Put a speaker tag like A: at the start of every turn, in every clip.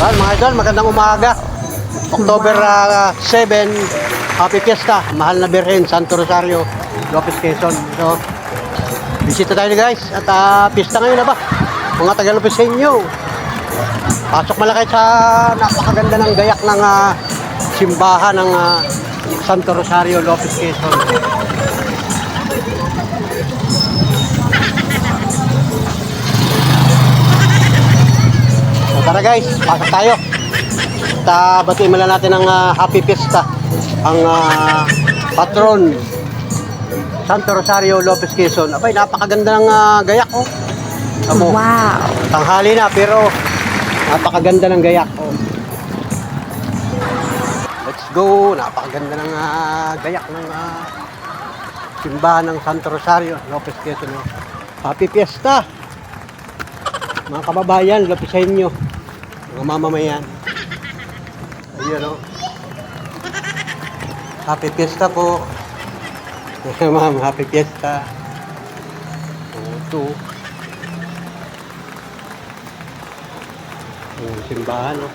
A: Well, mga idol, magandang umaga. October ah, 7, Happy Fiesta, Mahal na Birhen, Santo Rosario, Lopez Quezon. So, bisita tayo guys. At ah, pista ngayon na ba? Mga taga Lopez sa inyo. Pasok malaki sa napakaganda ng gayak ng ah, simbahan ng ah, Santo Rosario, Lopez Quezon. Tara guys, pasok tayo. Uh, batiin muna natin ang ah, Happy Fiesta. Ang ah, patron Santo Rosario Lopez Quezon. Abay, napakaganda ng ah, gayak oh. Amo,
B: Wow.
A: tanghali na pero napakaganda ng gayak oh. Let's go. Napakaganda ng ah, gayak ng ah, simbahan ng Santo Rosario Lopez Quezon. oh. Happy Fiesta! Mga kababayan, Lopesenyo, mga mamamayan. Ayun o. Happy Fiesta po. Ma'am, Happy Fiesta. Ito. Yung simbahan, no?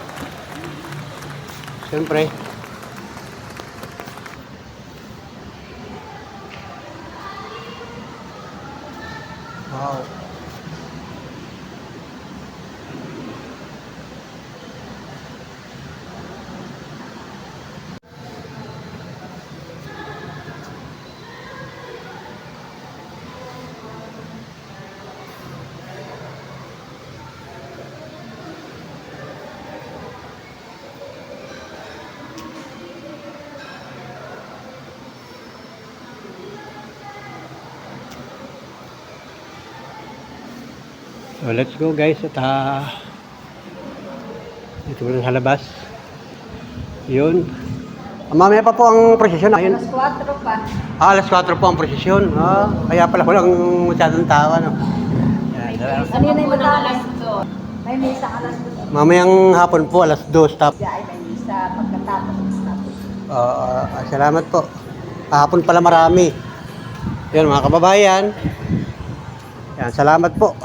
A: Siyempre. Wow. So let's go guys at ah, dito muna sa labas. Yun. Ah, mamaya pa po ang prosesyon. Ayun.
B: Alas 4 pa.
A: Ah, alas 4 po ang prosesyon. Ah, kaya pala walang masyadong tao. Ano. Yan.
B: Ano yun ay madalas May misa alas 2.
A: Mamayang hapon po, alas 2 stop.
B: Ay, may misa pagkatapos ng.
A: Ah, ah, salamat po. Hapon pala marami. Yan mga kababayan. Yan, salamat po.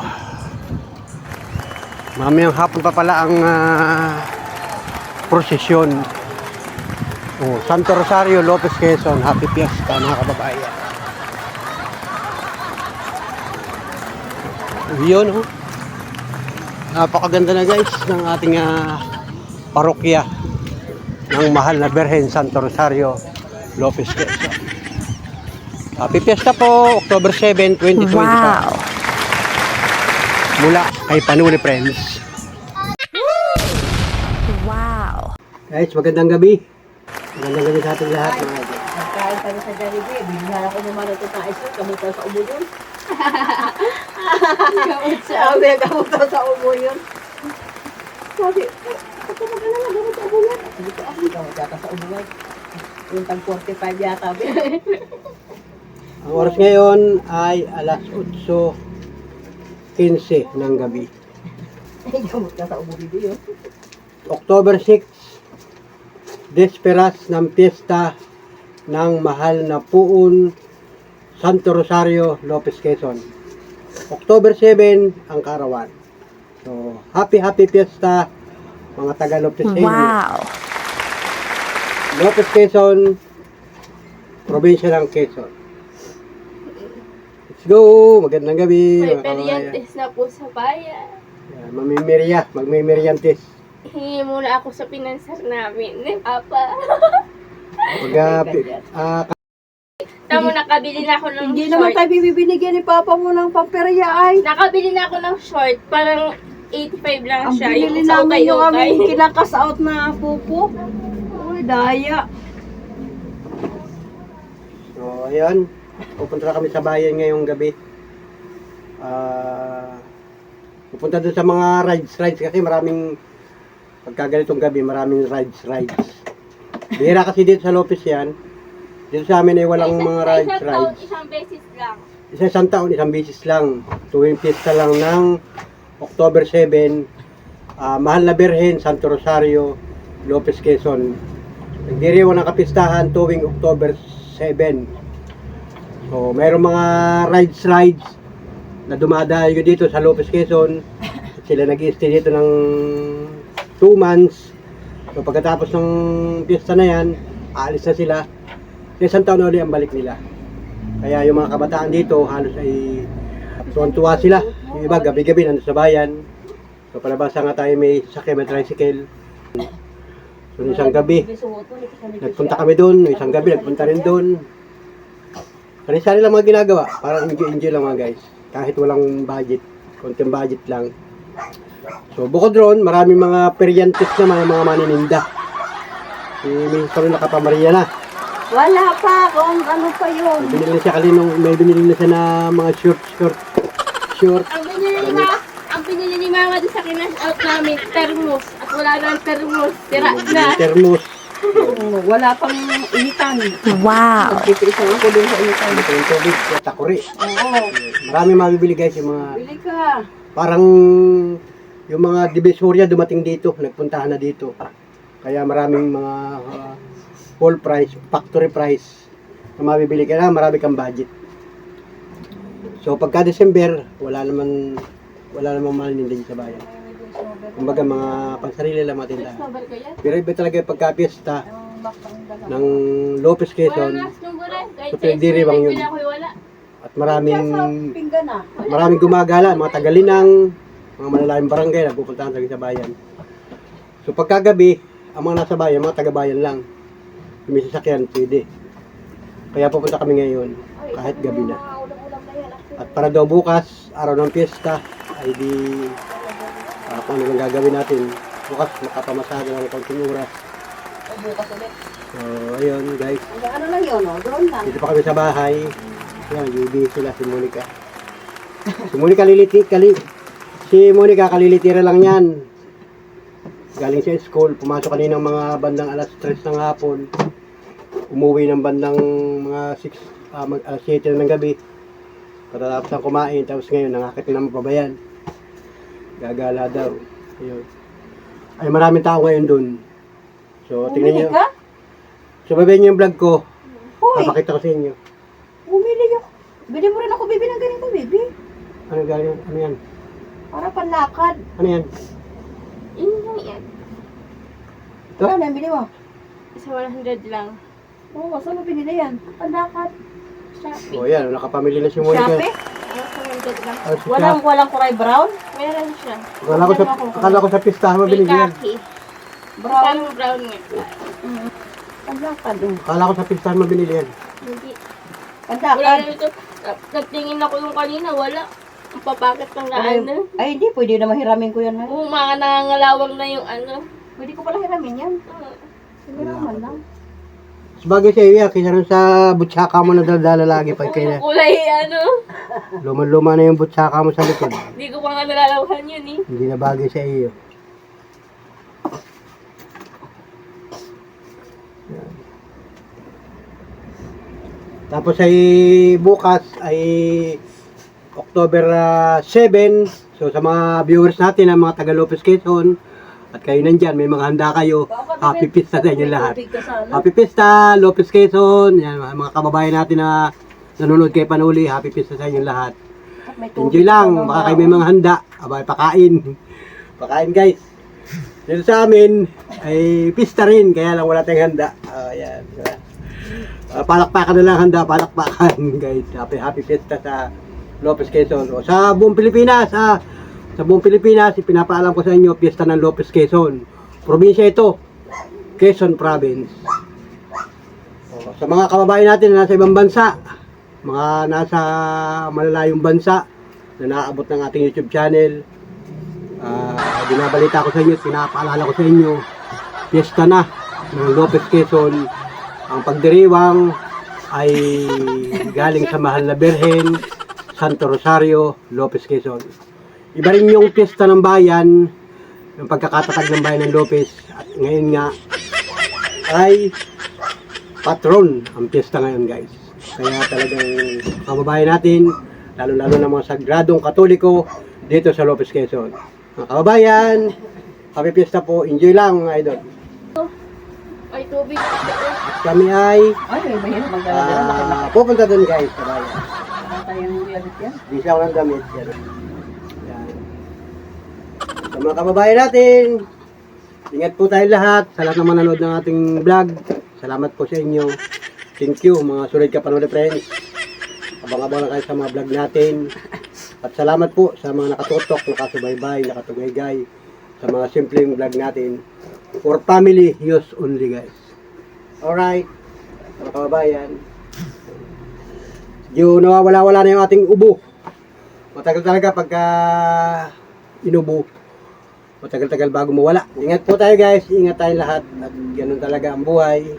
A: Mamayang hapon pa pala ang ah, prosesyon. Oh, Santo Rosario, Lopez Quezon. Happy Fiesta mga kababayan. Yun, oh. Napakaganda na guys ng ating ah, parokya ng mahal na Berhen Santo Rosario Lopez Quezon. Happy Fiesta po, October 7, 2025.
B: Wow.
A: Mula kay Panuli Friends.
B: Wow.
A: Guys, magandang gabi. Magandang gabi sa ating lahat. Mga.
B: Nagkain kami sa Jollibee. Bigyan ako ng maluto ng ice cream. Kamuta sa ubo yun. Sabi, kamuta sa ubo yun. Sabi, ako ka mag-alala, gamot sa ubo yan. Sabi ko, ah, gamot yata sa ubo yan. Yung tag 45 yata.
A: Ang oras ngayon ay alas 8.15 ng gabi.
B: Ay, gamot ka sa ubo dito yun.
A: October 6, Desperas ng piyesta ng mahal na puun Santo Rosario, Lopez Quezon. October 7, ang karawan. So, happy happy fiesta mga taga Lopez
B: Wow.
A: Lopez Quezon, probinsya ng Quezon. Let's go! Magandang gabi.
C: May
A: mga
C: periantes na po sa bayan.
A: Yan, Mamimeriya, magmimeriantes.
C: Hingi muna ako sa pinansar namin ni Papa.
A: Pag, ah, pi- ah,
C: Tamo, nakabili na ako ng
B: Hindi
C: short.
B: naman tayo bibinigyan ni Papa mo ng pamperya ay.
C: Nakabili na ako ng short. Parang 85 lang
B: Ang
C: siya.
B: binili
C: Yung sa
B: namin yung
C: ukay-ukay.
B: aming kinakas out na pupo. Uy, daya.
A: So, ayan. Pupunta na kami sa bayan ngayong gabi. Ah, pupunta doon sa mga rides, rides kasi maraming pagka ganitong gabi, maraming rides, rides. Bihira kasi dito sa Lopez yan. Dito sa amin ay walang
C: Sa
A: mga
C: isang-
A: rides,
C: isang taon,
A: rides.
C: isang beses lang.
A: Isa isang taon, isang bisis lang. Tuwing pista lang ng October 7, ah, Mahal na Birhen, Santo Rosario, Lopez Quezon. Nagdiriwan ng kapistahan tuwing October 7. So, mayroong mga rides rides na dumadayo dito sa Lopez Quezon. Sila nag stay dito ng 2 months. So pagkatapos ng piyesta na yan, aalis na sila. Sa isang taon na ulit ang balik nila. Kaya yung mga kabataan dito, halos ay tuwan-tuwa sila. Yung iba, gabi-gabi nandun sa bayan. So palabasa nga tayo may sakay may tricycle. So isang gabi, nagpunta kami doon. Isang gabi, nagpunta rin doon. Sari-sari lang mga ginagawa. Parang enjoy-enjoy lang mga guys. Kahit walang budget. Konting budget lang. So bukod roon, maraming mga peryantes naman, mga manininda. Si Miss Carol nakapamariya na.
B: Wala pa kung ano pa yun.
A: May binili siya kaninong, may binili na siya na mga short, short, short.
C: Ang binili ni Mama, ang binili ni Mama doon sa kinash out namin, termos. At wala na ang termos. Sira na.
A: Thermos.
B: Oo, Wala pang initan.
D: Wow.
B: Nagtitiisan ako doon sa initan.
A: Ito yung tubig, at takuri.
B: Oo.
A: Marami mabibili guys yung mga,
B: Bili ka.
A: parang yung mga divisoria dumating dito, nagpuntahan na dito. Kaya maraming mga uh, full price, factory price na mabibili ka na, marami kang budget. So pagka December, wala naman wala namang manindig sa bayan. Kumbaga mga pansarili lang mga tindahan. Pero iba talaga pagka piyesta
B: Ang bakang dala.
A: ng Lopez Quezon
C: school,
A: bang yun? at maraming
B: pinggan na.
A: maraming gumagala, mga tagalinang, mga malalayang barangay na pupuntahan sa bayan. So pagkagabi, ang mga nasa bayan, mga taga-bayan lang. Yung may sasakyan, pwede. Kaya pupunta kami ngayon, kahit gabi na.
B: Yan.
A: At para daw bukas, araw ng piyesta, ay di uh, kung ano gagawin natin. Bukas, makapamasada ng konting oras.
B: O, Bukas ulit.
A: So, ayun guys.
B: Ano lang yun, oh. Drone lang.
A: Dito pa kami sa bahay. Yan, UB sila si Monica. Si Monica liliti, kali, si Monica kalilitira lang yan. Galing sa school, pumasok kanina ng mga bandang alas 3 ng hapon. Umuwi ng bandang mga 6, ah, mag, alas 7 na ng gabi. Pagkatapos ng kumain, tapos ngayon, nangakit na ng pabayan. Gagala daw. Ayun. Ay, maraming tao ngayon dun. So, tingnan
B: Bumili
A: nyo.
B: ka?
A: Subabayin nyo yung vlog ko.
B: Hoy,
A: Papakita ko sa inyo.
B: bumili ako. Bili mo rin ako, bibi ng ganito, bibi.
A: Ano galing? Ano yan?
B: Para panlakad.
A: Ano yan?
C: Yun lang yan.
A: Ito?
B: Ano yung bili mo?
C: Isa 100 lang.
B: Oo, saan mo binili yan? Panlakad.
C: Shopee.
A: O yan, nakapamili na si Monica.
B: Shopee?
C: Isa 100 lang.
A: Si
B: Walang,
A: Shop.
B: walang kulay brown?
C: Meron siya.
A: Akala ko sa, akala ko sa pistahan mo
C: May
A: binili yan.
C: kaki.
B: Brown?
C: Parang brown nga.
B: Panlakad. oh.
A: Akala ko sa pistahan mo binili yan.
C: Hindi. Wala
B: Panlakad.
C: na ito. Nagtingin ako yung kanina, wala. Ang papakit ng
B: Ay,
C: ano.
B: ay, hindi. Pwede na mahiramin ko yan. ha?
C: Oo, mga nangangalawang na yung ano.
B: Pwede ko pala hiramin yan.
C: Oo.
B: Sige naman lang.
A: Sabagay sa iyo yan, kaysa rin sa butsaka mo na daladala lagi pa kaya
C: Kulay ano.
A: luman-luma na yung butsaka mo sa likod.
C: Hindi ko pa nga nalalawan yun eh.
A: Hindi na bagay sa iyo. Yan. Tapos ay bukas ay October ah, 7. So sa mga viewers natin, ang mga taga Lopez Quezon, at kayo nandyan, may mga handa kayo. Happy Pista sa inyo lahat. Happy Pista, Lopez Quezon, yan, mga kababayan natin na nanonood kay Panuli, Happy Pista sa inyo lahat. Enjoy lang,
B: ka
A: baka kayo may mga handa, abay pakain. Pakain guys. Dito sa amin, ay pista rin, kaya lang wala tayong handa. Ah, yan. Ah, palakpakan na lang handa, palakpakan guys. Happy, happy Pista sa Lopez Quezon. O, sa buong Pilipinas, ah, sa buong Pilipinas, ipinapaalam ko sa inyo, piyesta ng Lopez Quezon. Probinsya ito, Quezon Province. O, sa mga kababayan natin na nasa ibang bansa, mga nasa malalayong bansa na naaabot ng ating YouTube channel, ah binabalita ko sa inyo, pinapaalala ko sa inyo, piyesta na ng Lopez Quezon. Ang pagdiriwang ay galing sa mahal na Birhen, Santo Rosario, Lopez Quezon. Iba rin yung piyesta ng bayan, yung pagkakatatag ng bayan ng Lopez. At ngayon nga, ay patron ang piyesta ngayon guys. Kaya talagang kababayan natin, lalo-lalo na mga sagradong katoliko dito sa Lopez Quezon. Mga kababayan, happy piyesta po. Enjoy lang idol.
C: Ay, tubig.
A: At kami ay
B: Ay, mahirap magdala-dala. Bakit
A: ah, pupunta doon guys sa bayan.
B: tayong gamit yan?
A: Di siya ako ng damit. Yan. Mga kababayan natin, Ingat po tayo lahat. Sa lahat ng manonood ng ating vlog. Salamat po sa inyo. Thank you mga sulit ka panuli friends. Abang-abang na kayo sa mga vlog natin. At salamat po sa mga nakatutok, nakasubaybay, nakatugaygay sa mga simpleng vlog natin. For family use only guys. Alright, mga kababayan. Yung nawawala-wala na yung ating ubo. Matagal talaga pagka inubo. Matagal-tagal bago mawala. Ingat po tayo guys, ingat tayo lahat. At ganun talaga ang buhay.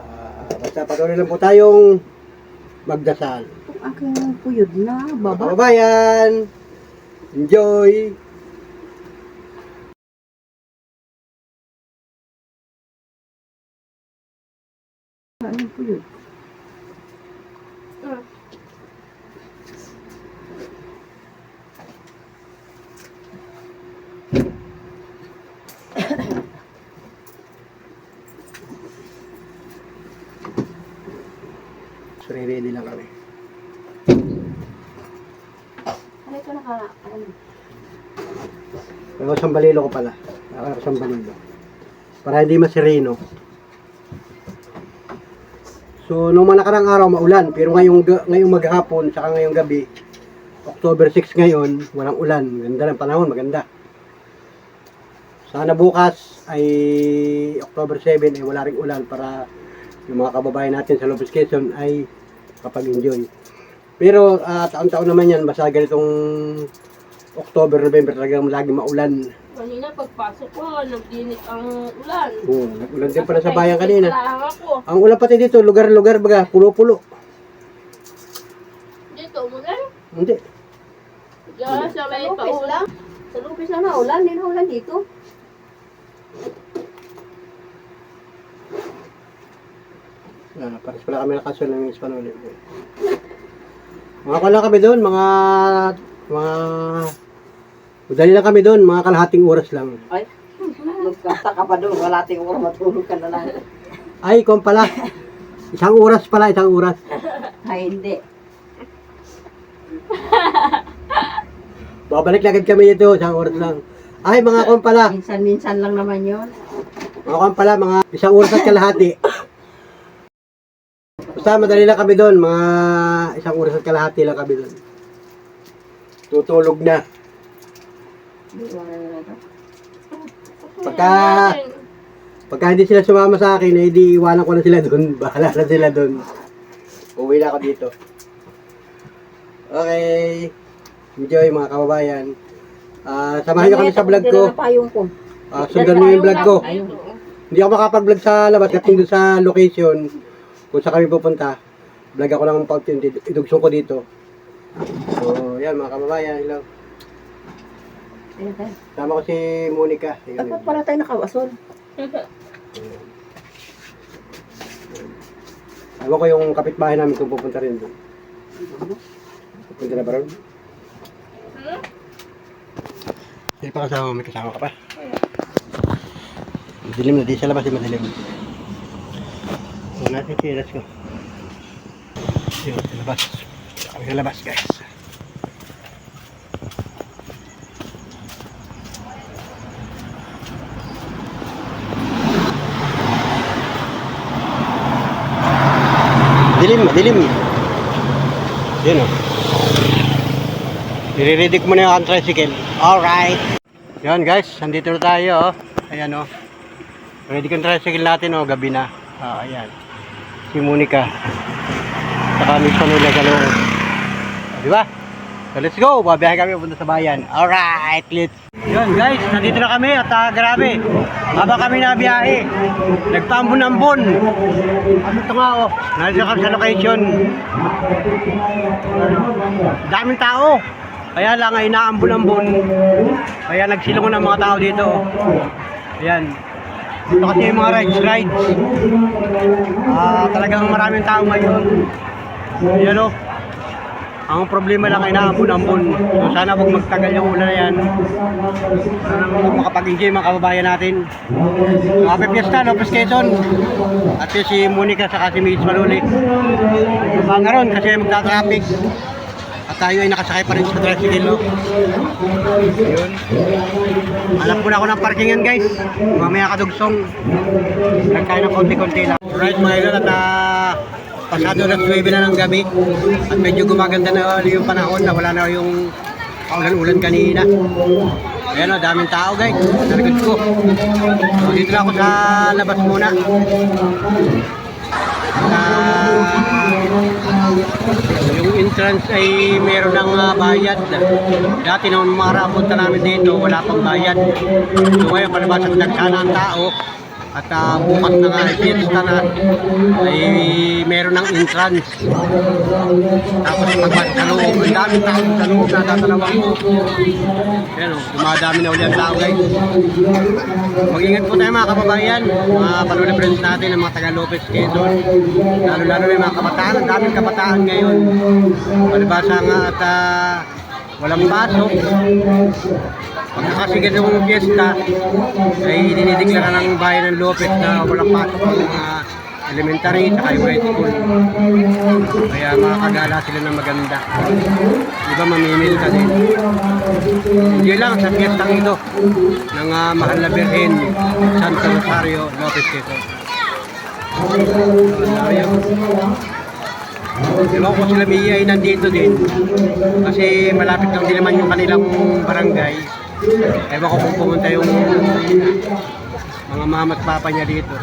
A: Ah, basta patuloy lang po tayong magdasal.
B: Itong aking puyod na, baba.
A: Kababayan, enjoy!
B: Anong puyod?
C: Mm.
A: So, ready lang kami.
B: Ano ito naka, ano?
A: Pero sambalilo ko pala. Ako sambalilo. Para hindi masirino. So, nung mga nakarang araw, maulan. Pero ngayong, ga- ngayong maghapon, saka ngayong gabi, October 6 ngayon, walang ulan. Ganda ng panahon, maganda. Sana bukas ay October 7 ay wala ring ulan para yung mga kababayan natin sa Lopez Quezon ay kapag-enjoy. Pero ah, taon-taon naman yan, basta ganitong October, November talagang lagi maulan.
C: Kanina pagpasok ko, nagdinig ang ulan.
A: Oo, nag-ulan din pala sa bayan kanina. Ang ulan pati dito, lugar-lugar baga, pulo-pulo.
C: Dito, umulan.
A: Hindi.
C: Diyan sa may paulan.
B: Sa lang na ulan, hindi na ulan dito.
A: Ah, pares pala kami nakasunod ng Hispanol. Mga kala kami doon, mga mga Madali lang kami doon, mga kalahating oras lang.
B: Ay, magkata ka pa doon, wala ting oras, matulog ka na lang.
A: Ay, kung pala. Isang oras pala, isang oras.
B: Ay, hindi.
A: Babalik lagad kami dito, isang oras lang. Ay, mga kung pala,
B: Minsan-minsan lang naman yon.
A: mga kung pala, mga isang oras at kalahati. Basta madali lang kami doon, mga isang oras at kalahati lang kami doon. Tutulog na. Pagka, pagka hindi sila sumama sa akin, eh di iwanan ko na sila doon. Bahala na sila doon. Uwi na ako dito. Okay. Enjoy mga kababayan. Ah, samahan niyo kami sa vlog ko. Ah, sundan niyo yung vlog ko. Hindi ako makapag-vlog sa labas kasi doon sa location kung saan kami pupunta. Vlog ako ng paunti, idugsong ko dito. So, yan mga kababayan, hello.
B: Ayan tayo.
A: Tama ko si Monica. Ayun,
B: Dapat pala tayo nakawasol.
A: Ewan ko yung kapitbahay namin kung pupunta rin doon. Pupunta na ba ron?
C: Hmm?
A: Hindi pa kasama, may kasama ka pa. Madilim na, di sa labas yung madilim. Huwag natin tiras ko. Yun, sa labas. Kami sa labas guys. Dilim, madilim. Yun o. Nire-ready ko muna yung aking tricycle. Alright. Yan guys, nandito na tayo. Oh. Ayan o. Oh. Ready ko yung tricycle natin o, oh. gabi na. Ah, ayan. Si Monica. Saka may loob. Ah, Di ba? So let's go. Babiyahe kami punta sa bayan. Alright, let's. Yun guys, nandito na kami at ah, grabe. Habang kami nabiyahe, nagpambon-ambon. Ano ito nga oh, nandito kami sa location. Daming tao. Kaya lang ay inaambon-ambon. Kaya nagsilungan ng mga tao dito. Ayan. Ito kasi yung mga rides, rides. Talagang maraming tao ngayon. Ayan oh. Ang problema lang ay naambon-ambon. So sana huwag magtagal yung ulan na yan. Para makapag-enjoy mga kababayan natin. Happy Fiesta, Lopez Quezon. At si Monica sa si Miss Maluli. Banga ron kasi magta-traffic. Tayo ay nakasakay pa rin sa tricycle. No? Yun. Alam ko na ako ng parkingan guys. Mamaya kadugsong. Lang tayo ng konti-konti lang. Right mga idol at ah, pasado na 9 na ng gabi. At medyo gumaganda na yung panahon na wala na yung paulan-ulan kanina. Ayan o, daming tao guys. Sa likod ko. So, dito lang ako sa labas muna. Yung entrance ay meron ng ah, bayad. Dati nung mga punta namin dito, wala pang bayad. So ngayon, palabas ang nagsana ang tao. At ah, bukas na nga, fiesta na, ay meron ng entrance. Tapos pagbalik loob, ang daming tao sa loob, natatalawang ko. Ayan o, dumadami na ulit ang tao guys. Mag-ingat po tayo mga kababayan, mga palula friends natin, ang mga taga Lopez Quezon. Lalo-lalo na yung mga kabataan, ang daming kabataan ngayon. Palibasa nga at ah, walang pasok. Pag nakasigat yung fiesta, ay dinideklara ng bayan ng Lopez na walang pasok ang mga elementary at yung high school. Kaya makakagala sila ng maganda. Iba mamimil ka din. Hindi lang sa piyestang ito ng ah, mahal na Birhen, Santo Rosario, Lopez Quezon. Ayun. Ewan ko sila Mia ay nandito din. Kasi malapit lang din naman yung kanilang barangay. Ewan ko kung pumunta yung mga mama at papa niya dito.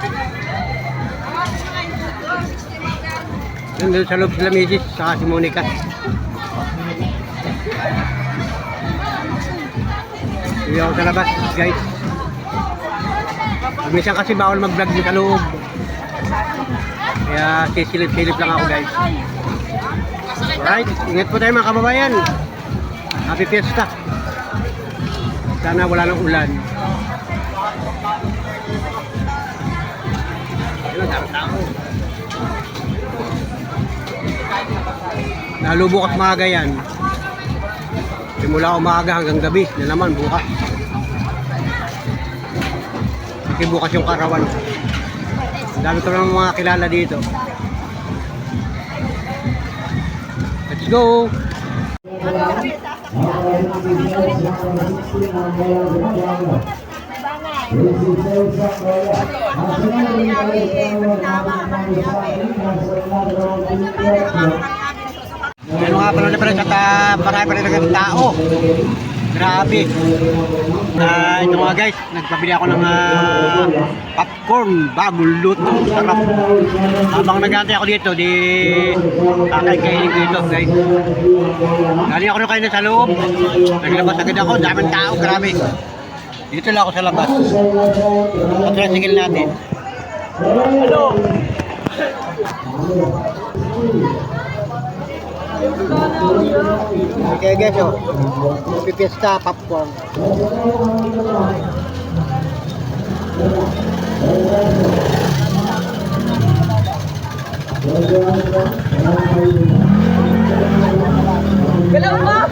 A: Doon doon sa loob sila Mrs. saka si Monica. Hindi ako sa labas, guys. Minsan kasi bawal mag-vlog sa loob. Kaya sisilip-silip lang ako, guys. Alright, ingat po tayo mga kababayan. Happy Fiesta. Sana wala nang ulan. Ayun, ang tao. Lalo bukas maaga yan. Simula umaga hanggang gabi na naman bukas. Kasi bukas yung karawan. Ang dami ko mga kilala dito. Let's go! Ano nga pala na pala at marami pa rin ng tao. Grabe. Ah, ito mga guys, nagpabili ako ng ah, popcorn, bagong luto, sarap. Habang nagantay ako dito, di kakain-kainin ko ito guys. Galing ako na kayo sa loob. Naglabas agad ako, daming tao, grabe. Dito lang ako sa labas. Tricycle natin. Hello! Okay guys, oh. Pipista, popcorn.
E: Galaw mo!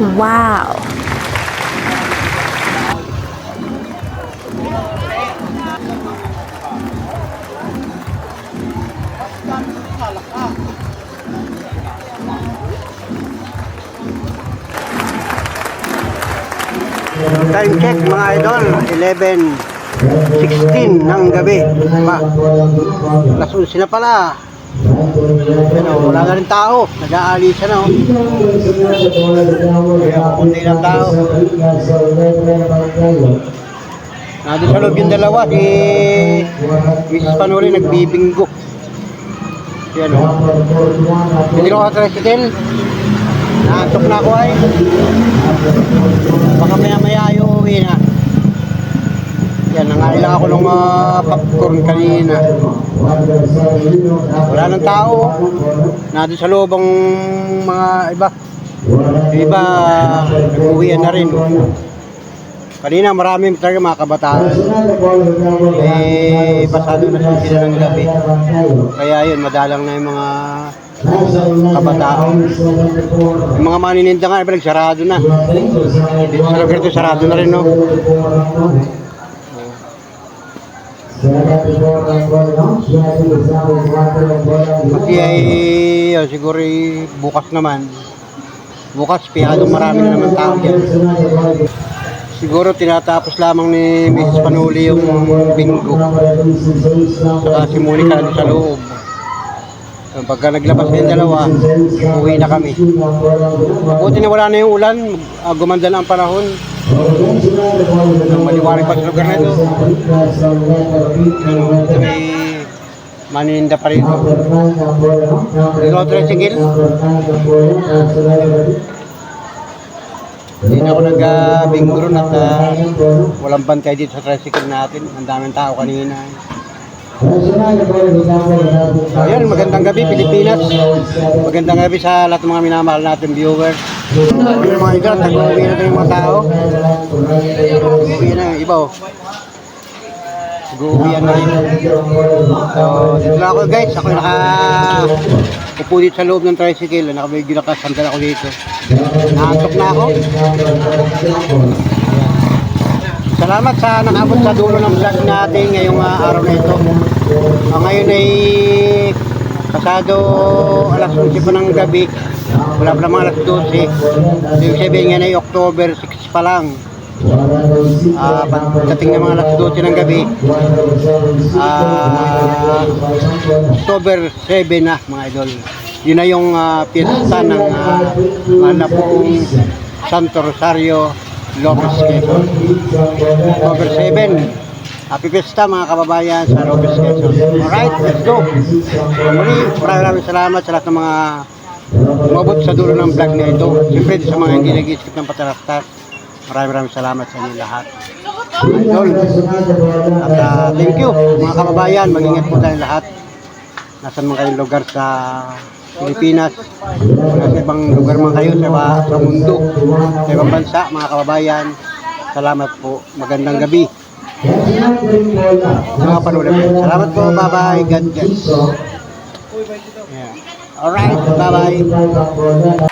D: Wow.
A: Time check mga idol, 11 16 ng gabi. Pa. Alas 11 na pala. Ano, wala na rin tao. Nag-aalisa na. Oh. Kaya kukunti ng tao. Nandun sa loob yung dalawa, si Mrs. Panuli nagbibinggo. Yan o. Hindi ko ka tricycle. Naantok na ako ay. Baka maya maya. Yan, nangain lang ako ng ah, popcorn kanina. Wala nang tao. Nandun sa loob ang mga iba. Iba, nag-uwian na rin. Kanina marami talaga mga kabataan. Eh, pasado na sila ng gabi. Kaya yun, madalang na yung mga kabataan. Yung mga manininda nga, iba nagsarado na. Dito sa lugar sarado na rin, no? Kasi ay, oh, siguro eh, bukas naman. Bukas, piyado marami na naman tao dyan. Siguro tinatapos lamang ni Mrs. Panuli yung bingo. Saka si Monica nandun sa loob. So, pagka naglabas na yung dalawa, uwi na kami. Buti na wala na yung ulan, ah, gumanda na ang panahon. Maliwanag pa lugar na ito. Ito may maninda pa rito. Ikaw, tricycle? Hindi na ako nag-bingo ron at ah, walang bantay dito sa tricycle natin. Ang daming tao kanina. So, ayan, magandang gabi Pilipinas. Magandang gabi sa lahat ng mga minamahal natin viewers. Yung mga idol, nag-uwi na yung mga tao. Uwi na yung iba oh. Nag-uwian na rin. So, dito lang ako guys. Ako naka upo dito sa loob ng tricycle. Nakabigyo nakasandal ako dito. Naantok na ako. Salamat sa nakabot sa dulo ng vlog natin ngayong ah, araw na ito. Ah, ngayon ay pasado alas 11 pa ng gabi. Wala pa naman alas 12. Ibig sabihin nga ay October 6 pa lang. Ah, pagdating ng mga alas 12 ng gabi, ah, October 7 na mga idol. Yun na yung ah, piyesta ng uh, Malapong Santo Rosario Lopez Quezon. October 7. Happy Fiesta mga kababayan sa Lopez Quezon. Alright, let's go. Muli, maraming salamat sa lahat ng mga umabot sa dulo ng vlog na ito. Siyempre sa mga hindi nag-skip ng patarastas. Maraming maraming salamat sa inyo lahat. Idol. At ah, thank you mga kababayan. Mag-ingat po tayong lahat. Nasaan man kayong lugar sa Pilipinas. Sa ibang lugar man kayo sa, ba- sa mundo. Sa ibang bansa mga kababayan. Salamat po. Magandang gabi. Mga panulit. Salamat po. Bye-bye. God bless. Yeah. Alright. Bye-bye.